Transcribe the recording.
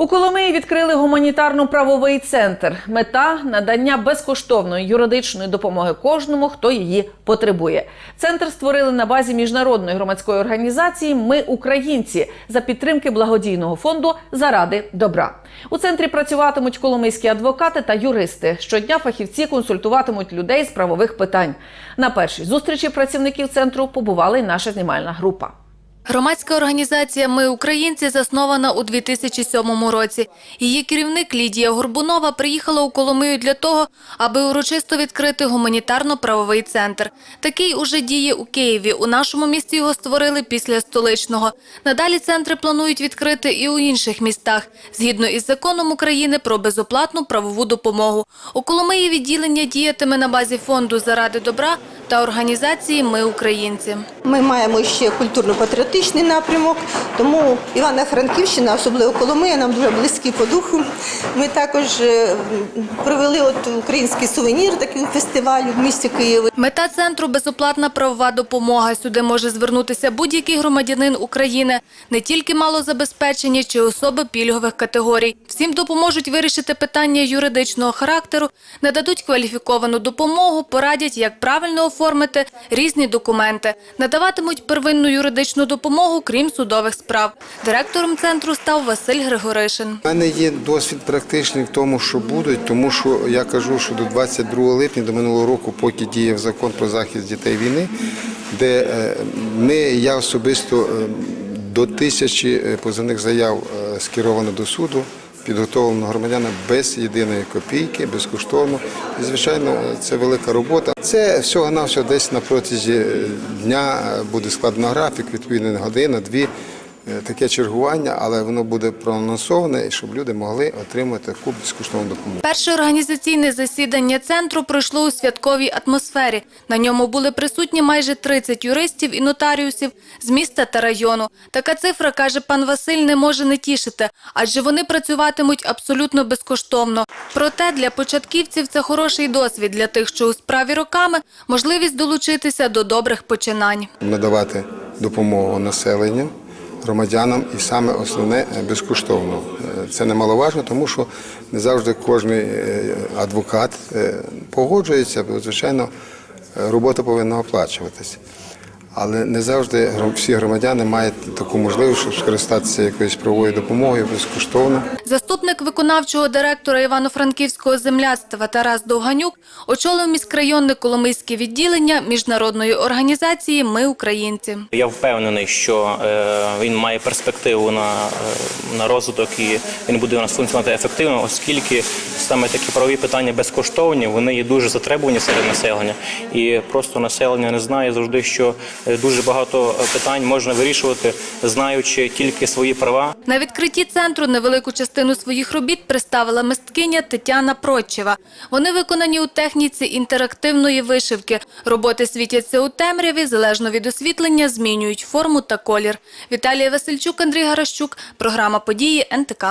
У Коломиї відкрили гуманітарно-правовий центр. Мета надання безкоштовної юридичної допомоги кожному, хто її потребує. Центр створили на базі міжнародної громадської організації Ми українці за підтримки благодійного фонду заради добра. У центрі працюватимуть коломийські адвокати та юристи. Щодня фахівці консультуватимуть людей з правових питань. На першій зустрічі працівників центру побувала й наша знімальна група. Громадська організація Ми українці заснована у 2007 році. Її керівник Лідія Горбунова приїхала у Коломию для того, аби урочисто відкрити гуманітарно-правовий центр. Такий уже діє у Києві. У нашому місті його створили після столичного. Надалі центри планують відкрити і у інших містах, згідно із законом України про безоплатну правову допомогу. У Коломиї відділення діятиме на базі фонду заради добра та організації Ми українці. Ми маємо ще культурно-патріотичний напрямок, тому Івано-Франківщина, особливо Коломия, нам дуже близькі по духу. Ми також е, провели от український сувенір, такий фестиваль в місті Києві. Мета центру безоплатна правова допомога. Сюди може звернутися будь-який громадянин України, не тільки малозабезпечені чи особи пільгових категорій. Всім допоможуть вирішити питання юридичного характеру, нададуть кваліфіковану допомогу, порадять, як правильно оформити різні документи, надаватимуть первинну юридичну допомогу, крім судових справ. Директором центру став Василь Григоришин. У мене є досвід практичний в тому, що будуть, тому що я кажу, що до 22 липня, до минулого року, поки діяв закон про захист дітей війни, де е, ми, я особисто е, до тисячі е, позовних заяв скеровано до суду. Підготовлено громадянам без єдиної копійки, безкоштовно. І, звичайно, це велика робота. Це всього на всього десь на протязі е, дня е, буде складено графік, відповідно година, дві. Е, таке чергування, але воно буде проанонсоване, щоб люди могли отримати таку безкоштовну допомогу. Перше організаційне засідання центру пройшло у святковій атмосфері. На ньому були присутні майже 30 юристів і нотаріусів з міста та району. Така цифра, каже пан Василь, не може не тішити, адже вони працюватимуть абсолютно безкоштовно. Проте для початківців це хороший досвід для тих, що у справі роками можливість долучитися до добрих починань. Надавати допомогу населенню, громадянам і саме основне е, безкоштовно. Е, Це немаловажно, тому що не завжди кожен адвокат е, погоджується, бо, звичайно, робота повинна оплачуватися. Але не завжди всі громадяни мають таку можливість, щоб скористатися якоюсь правовою допомогою безкоштовно. Заступник виконавчого директора Івано-Франківського земляцтва Тарас Довганюк очолив міськрайонне Коломийське відділення міжнародної організації Ми українці. Я впевнений, що е, він має перспективу на, е, на розвиток і він буде у нас функціонувати ефективно, оскільки саме такі правові питання безкоштовні, вони є дуже затребувані серед населення. І просто населення не знає завжди, що е, дуже багато питань можна вирішувати, знаючи тільки свої права. На відкритті центру невелику частину своїх робіт представила мисткиня Тетяна Прочева. Вони виконані у техніці інтерактивної вишивки. Роботи світяться у темряві, залежно від освітлення, змінюють форму та колір. Віталія Васильчук, Андрій Гаращук. Програма «Події» НТК.